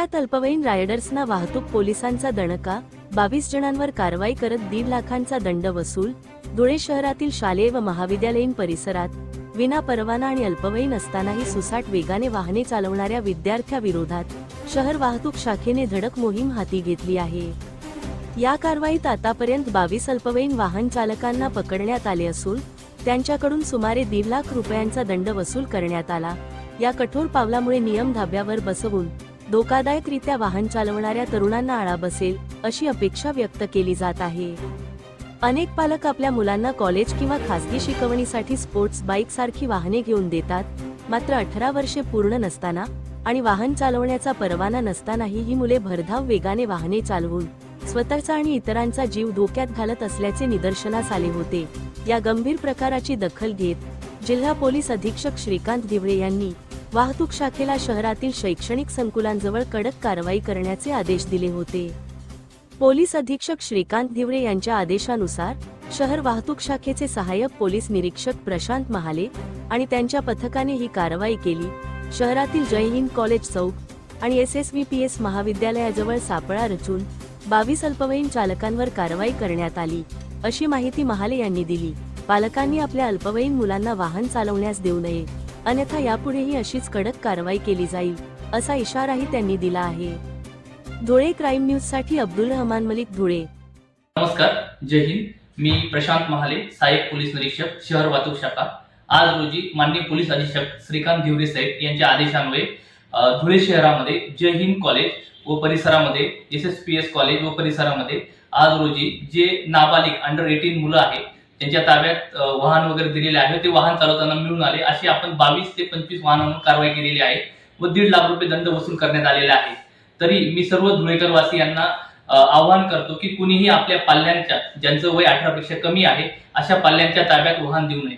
पुण्यात अल्पवयीन रायडर्सना वाहतूक पोलिसांचा दणका बावीस जणांवर कारवाई करत दीड लाखांचा दंड वसूल धुळे शहरातील शालेय व महाविद्यालयीन परिसरात विना परवाना आणि अल्पवयीन असतानाही सुसाट वेगाने वाहने चालवणाऱ्या विद्यार्थ्याविरोधात शहर वाहतूक शाखेने धडक मोहीम हाती घेतली आहे. या कारवाईत आतापर्यंत बावीस अल्पवयीन वाहन चालकांना पकडण्यात आले असून त्यांच्याकडून सुमारे दीड लाख रुपयांचा दंड वसूल करण्यात आला. या कठोर पावलामुळे नियम धाब्यावर बसवून धोकादायकरित्या वाहन चालवणाऱ्या तरुणांना आळा बसेल अशी अपेक्षा व्यक्त केली जात आहे. अनेक पालक आपल्या मुलांना कॉलेज किंवा खासगी शिकवणीसाठी स्पोर्ट्स बाईक सारखी वाहने घेऊन देतात मात्र अठरा वर्षे पूर्ण नसताना आणि वाहन चालवण्याचा परवाना नसतानाही ही मुले भरधाव वेगाने वाहने चालवून स्वतःचा आणि इतरांचा जीव धोक्यात घालत असल्याचे निदर्शनास आले होते. या गंभीर प्रकाराची दखल घेत जिल्हा पोलीस अधीक्षक श्रीकांत दिवळे यांनी वाहतूक शाखेला शहरातील शैक्षणिक संकुलांजवळ कडक कारवाई करण्याचे आदेश दिले होते. पोलीस अधीक्षक श्रीकांत धिवरे यांच्या आदेशानुसार शहर वाहतूक शाखेचे सहाय्यक पोलीस निरीक्षक प्रशांत महाले आणि त्यांच्या पथकाने ही कारवाई केली. शहरातील जय हिंद कॉलेज चौक आणि S S V P S महाविद्यालयाजवळ सापळा रचून बावीस अल्पवयीन चालकांवर कारवाई करण्यात आली अशी माहिती महाले यांनी दिली. पालकांनी आपल्या अल्पवयीन मुलांना वाहन चालवण्यास देऊ नये. अन्यथा यापुढेही अशीच कडक कारवाई केली जाईल असा इशाराही त्यांनी दिला आहे. धुळे क्राईम न्यूजसाठी अब्दुल रहमान मलिक धुळे. नमस्कार जय हिंद. मी प्रशांत महाले सहाय्यक पोलीस निरीक्षक शहर वाहतूक शाखा. आज रोजी माननीय पोलीस अधीक्षक श्रीकांत धिवरे साहेब यांच्या आदेशान्वये धुळे शहरामध्ये जय हिंद कॉलेज व परिसरामध्ये S S P S college व परिसरामध्ये आज रोजी जे नाबालिक अंडर एटीन मुलं आहेत त्यांच्या ताब्यात वाहन वगैरे दिलेले आहे ते वाहन चालवताना मिळून आले. अशी आपण बावीस ते पंचवीस वाहनांवर कारवाई केलेली आहे व दीड लाख रुपये दंड वसूल करण्यात आलेला आहे. तरी मी सर्व धुळेकरवासियांना आवाहन करतो की कुणीही आपल्या पाल्यांच्या ज्यांचं वय अठरा पेक्षा कमी आहे अशा पाल्यांच्या ताब्यात वाहन देऊ नये.